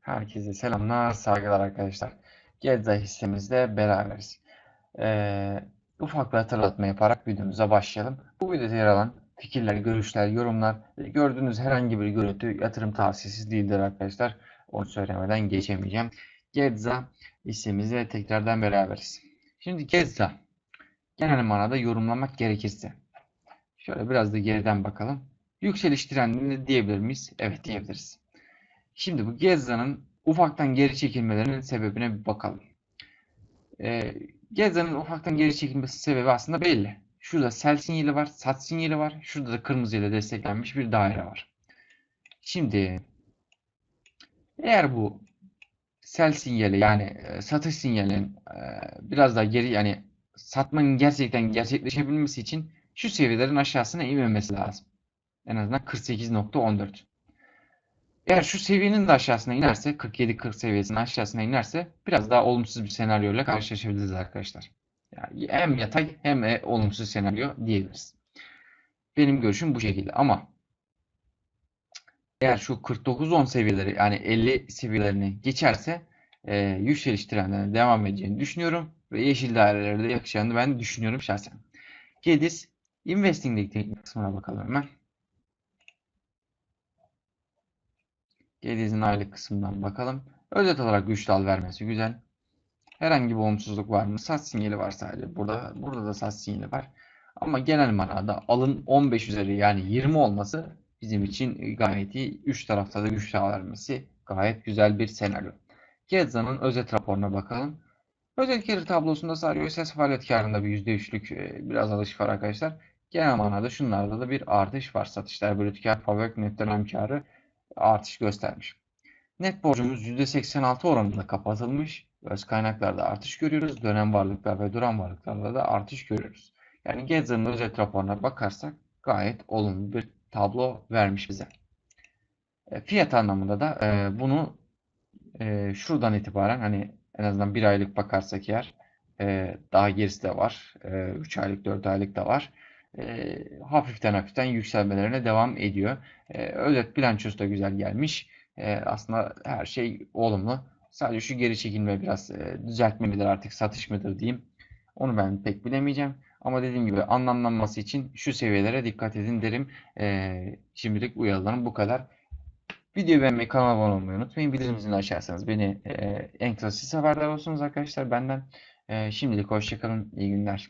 Herkese selamlar, saygılar arkadaşlar. Gezza hissemizde beraberiz. Ee, ufak bir hatırlatma yaparak videomuza başlayalım. Bu videoda yer alan fikirler, görüşler, yorumlar, gördüğünüz herhangi bir görüntü yatırım tavsiyesi değildir arkadaşlar. Onu söylemeden geçemeyeceğim. Gezza hissemizde tekrardan beraberiz. Şimdi Gezza genel manada yorumlamak gerekirse. Şöyle biraz da geriden bakalım. Yükseliş trendinde diyebilir miyiz? Evet diyebiliriz. Şimdi bu Gezza'nın ufaktan geri çekilmelerinin sebebine bir bakalım. Ee, Gezza'nın ufaktan geri çekilmesi sebebi aslında belli. Şurada sell sinyali var, sat sinyali var. Şurada da kırmızı ile desteklenmiş bir daire var. Şimdi eğer bu sell sinyali yani e, satış sinyalinin e, biraz daha geri yani satmanın gerçekten gerçekleşebilmesi için şu seviyelerin aşağısına inmemesi lazım. En azından 48.14. Eğer şu seviyenin de aşağısına inerse 47-40 seviyesinin aşağısına inerse biraz daha olumsuz bir senaryoyla karşılaşabiliriz arkadaşlar. Yani hem yatay hem de olumsuz senaryo diyebiliriz. Benim görüşüm bu şekilde ama eğer şu 49-10 seviyeleri yani 50 seviyelerini geçerse e, yükseliş trendine devam edeceğini düşünüyorum ve yeşil dairelerde yakışacağını ben düşünüyorum şahsen. Gedis Investing'deki teknik kısmına bakalım hemen. Gediz'in aylık kısmından bakalım. Özet olarak güçlü al vermesi güzel. Herhangi bir olumsuzluk var mı? Sat sinyali var sadece. Burada burada da sat sinyali var. Ama genel manada alın 15 üzeri yani 20 olması bizim için gayet iyi. Üç tarafta da al vermesi gayet güzel bir senaryo. Gezza'nın özet raporuna bakalım. Özet gelir tablosunda sadece ses faaliyet karında bir %3'lük e, biraz alış var arkadaşlar. Genel manada şunlarda da bir artış var. Satışlar bölü kar, fabrik net dönem karı artış göstermiş. Net borcumuz %86 oranında kapatılmış. Öz kaynaklarda artış görüyoruz. Dönem varlıklar ve duran varlıklarda da artış görüyoruz. Yani Gezza'nın özet raporuna bakarsak gayet olumlu bir tablo vermiş bize. E, fiyat anlamında da e, bunu e, şuradan itibaren hani en azından bir aylık bakarsak eğer e, daha gerisi de var. E, 3 aylık 4 aylık da var. E, hafiften hafiften yükselmelerine devam ediyor. E, özet bilançosu da güzel gelmiş. E, aslında her şey olumlu. Sadece şu geri çekilme biraz e, düzeltme midir artık satış mıdır diyeyim. Onu ben pek bilemeyeceğim. Ama dediğim gibi anlamlanması için şu seviyelere dikkat edin derim. E, şimdilik uyarılarım bu kadar. Videoyu beğenmeyi, kanala abone olmayı unutmayın. Bildirim zilini açarsanız beni e, en kısa siz haberdar olursunuz arkadaşlar benden. E, şimdilik hoşçakalın, iyi günler.